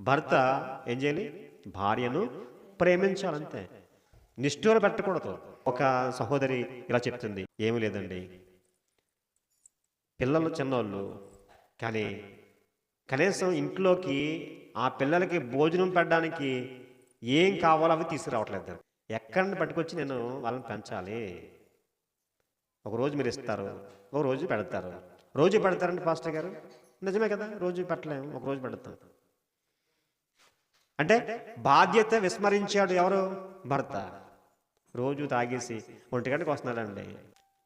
భర్త ఏం చేయాలి? భార్యను ప్రేమించాలంతే. నిష్ఠూర పెట్టకూడదు. ఒక సహోదరి ఇలా చెప్తుంది. ఏమీ లేదండి. పిల్లలు చిన్నవాళ్ళు కానీ కనీసం ఇంట్లోకి ఆ పిల్లలకి భోజనం పెట్టడానికి ఏం కావాలో అవి తీసుకురావట్లేదు ఎక్కడిని నుండి పట్టుకొచ్చి నేను వాళ్ళని పెంచాలి? ఒకరోజు మీరు ఇస్తారు ఒక రోజు పెడతారు. రోజు పెడతారండి పాస్టర్ గారు? నిజమే కదా రోజు పెట్టలేము ఒక రోజు పెడతాం. అంటే బాధ్యత విస్మరించాడు ఎవరు? భర్త. రోజు తాగేసి ఒంటి గంటకు వస్తున్నాడండి.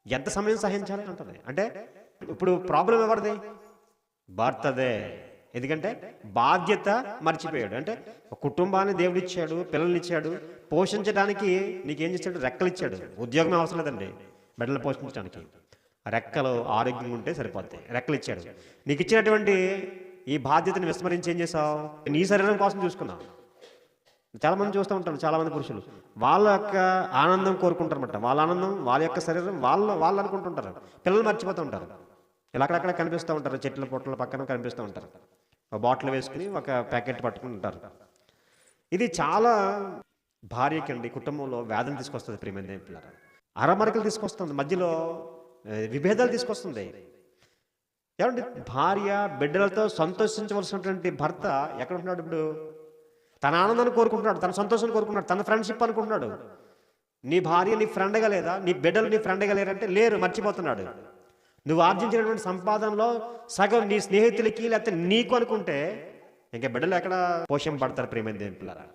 ఎంత సమయం సహించాలి ఉంటుంది అంటే ఇప్పుడు ప్రాబ్లం ఎవరిది? భర్తదే. ఎందుకంటే బాధ్యత మర్చిపోయాడు. అంటే ఒక కుటుంబాన్ని దేవుడు ఇచ్చాడు పిల్లల్ని ఇచ్చాడు పోషించడానికి నీకేం చేశాడు? రెక్కలు ఇచ్చాడు ఉద్యోగం అవసరం లేదండి. బిడ్డలు పోషించడానికి. రెక్కలు ఆరోగ్యంగా ఉంటే సరిపోతాయి రెక్కలు ఇచ్చాడు నీకు ఇచ్చినటువంటి ఈ బాధ్యతను విస్మరించి ఏం చేసావు నీ శరీరం కోసం చూసుకున్నావు. చాలా మంది చూస్తూ ఉంటారు చాలా మంది పురుషులు. వాళ్ళ యొక్క ఆనందం కోరుకుంటారు అనమాట వాళ్ళ ఆనందం వాళ్ళ యొక్క శరీరం వాళ్ళ వాళ్ళు అనుకుంటుంటారు. పిల్లలు మర్చిపోతూ ఉంటారు. ఇలా అక్కడక్కడ కనిపిస్తూ ఉంటారు. చెట్ల పొట్ల పక్కన కనిపిస్తూ ఉంటారు. ఒక బాటిల్ వేసుకుని ఒక ప్యాకెట్ పట్టుకుని ఉంటారు. ఇది చాలా భార్యకి అండి కుటుంబంలో వేదన తీసుకొస్తుంది ప్రేమ పిల్లలు అరమరకలు తీసుకొస్తుంది. మధ్యలో విభేదాలు తీసుకొస్తుంది. ఏమంటే భార్య బిడ్డలతో సంతోషించవలసినటువంటి భర్త ఎక్కడ ఉంటున్నాడు ఇప్పుడు? తన ఆనందాన్ని కోరుకుంటున్నాడు తన సంతోషాన్ని కోరుకుంటున్నాడు తన ఫ్రెండ్షిప్ అనుకుంటున్నాడు. నీ భార్య నీ ఫ్రెండ్గా లేదా? నీ బిడ్డలు నీ ఫ్రెండ్గా లేరంటే లేరు మర్చిపోతున్నాడు. నువ్వు ఆర్జించినటువంటి సంపాదనలో సగం నీ స్నేహితులకి లేకపోతే నీకు అనుకుంటే ఇంకా బిడ్డలు ఎక్కడ పోషింపబడతారు ప్రేమ పిల్లరా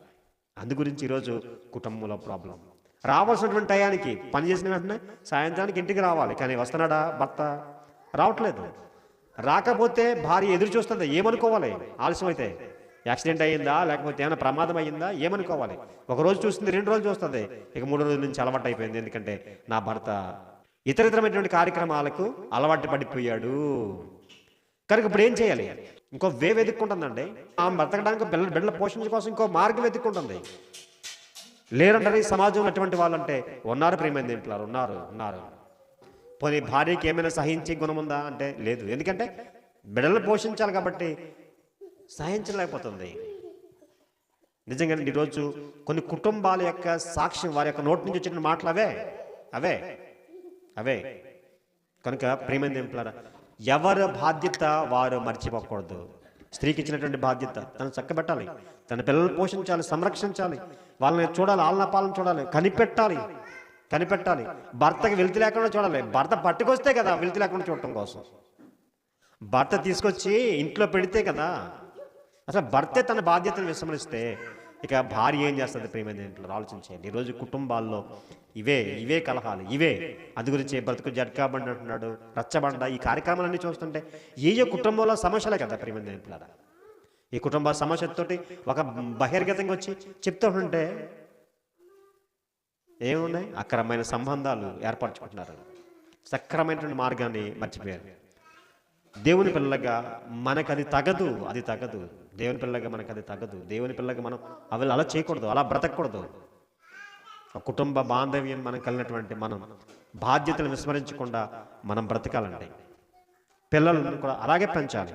అందు గురించి ఈరోజు కుటుంబంలో ప్రాబ్లం రావాల్సినటువంటి టయానికి పని చేసిన వెంటనే సాయంత్రానికి ఇంటికి రావాలి. కానీ వస్తున్నాడా భర్త? రావట్లేదు. రాకపోతే భార్య ఎదురు చూస్తుంది. ఏమనుకోవాలి? ఆలస్యం అయితే యాక్సిడెంట్ అయ్యిందా? లేకపోతే ఏమైనా ప్రమాదం అయ్యిందా? ఏమనుకోవాలి? ఒక రోజు చూస్తుంది రెండు రోజులు చూస్తుంది. ఇక మూడు రోజుల నుంచి అలవాటు అయిపోయింది. ఎందుకంటే నా భర్త ఇతర ఇతరమైనటువంటి కార్యక్రమాలకు అలవాటు పడిపోయాడు. కనుక ఇప్పుడు ఏం చేయాలి? ఇంకో వే వెతుక్కుంటుందండి. ఆ బ్రతకడానికి బిడ్డల బిడ్డల పోషణ కోసం ఇంకో మార్గం వెతుక్కుంటుంది. లేరంటారు ఈ సమాజంలో అటువంటి వాళ్ళంటే ఉన్నారు ప్రేమైంది ఇంట్లో ఉన్నారు ఉన్నారు. పోనీ భార్యకి ఏమైనా సహించే గుణం ఉందా అంటే లేదు. ఎందుకంటే బిడ్డలు పోషించాలి కాబట్టి సహించలేకపోతుంది. నిజంగా ఈరోజు కొన్ని కుటుంబాల యొక్క సాక్ష్యం వారి యొక్క నోటి నుంచి వచ్చిన మాటలు అవే అవే అవే. కనుక ప్రేమైంది ఏంటారా ఎవరి బాధ్యత వారు మర్చిపోకూడదు. స్త్రీకి ఇచ్చినటువంటి బాధ్యత తను చక్కబెట్టాలి. తన పిల్లల్ని పోషించాలి సంరక్షించాలి. వాళ్ళని చూడాలి ఆలన పాలన చూడాలి కనిపెట్టాలి. కనిపెట్టాలి. భర్తకి వెలితి లేకుండా చూడాలి. భర్త పట్టుకొస్తే కదా వెలితి లేకుండా చూడటం కోసం. భర్త తీసుకొచ్చి ఇంట్లో పెడితే కదా. అసలు భర్తే తన బాధ్యతను విస్మరిస్తే ఇక భార్య ఏం చేస్తుంది ప్రేమ ఇంట్లో? ఆలోచించేయండి. ఈరోజు కుటుంబాల్లో ఇవే ఇవే కలహాలు ఇవే. అందు గురించి బ్రతుకు జడ్కాబండి అంటున్నాడు రచ్చబండ ఈ కార్యక్రమాలన్నీ చూస్తుంటే ఏ ఏ కుటుంబంలో సమస్యలే కదా ప్రేమ ఇంట్లో? ఈ కుటుంబ సమస్యతోటి ఒక బహిర్గతంగా వచ్చి చెప్తూ ఉంటే ఏమున్నాయి? అక్రమైన సంబంధాలు ఏర్పరచుకుంటున్నారు. సక్రమైనటువంటి మార్గాన్ని మర్చిపోయారు. దేవుని పిల్లగా మనకు అది తగదు అది తగదు. దేవుని పిల్లగా మనకు అది తగదు. దేవుని పిల్లగా మనం అవి అలా చేయకూడదు అలా బ్రతకూడదు. కుటుంబ బాంధవ్యం మనకు కలిగినటువంటి మనం బాధ్యతలు విస్మరించకుండా మనం బ్రతకాలండి. పిల్లలను కూడా అలాగే పెంచాలి.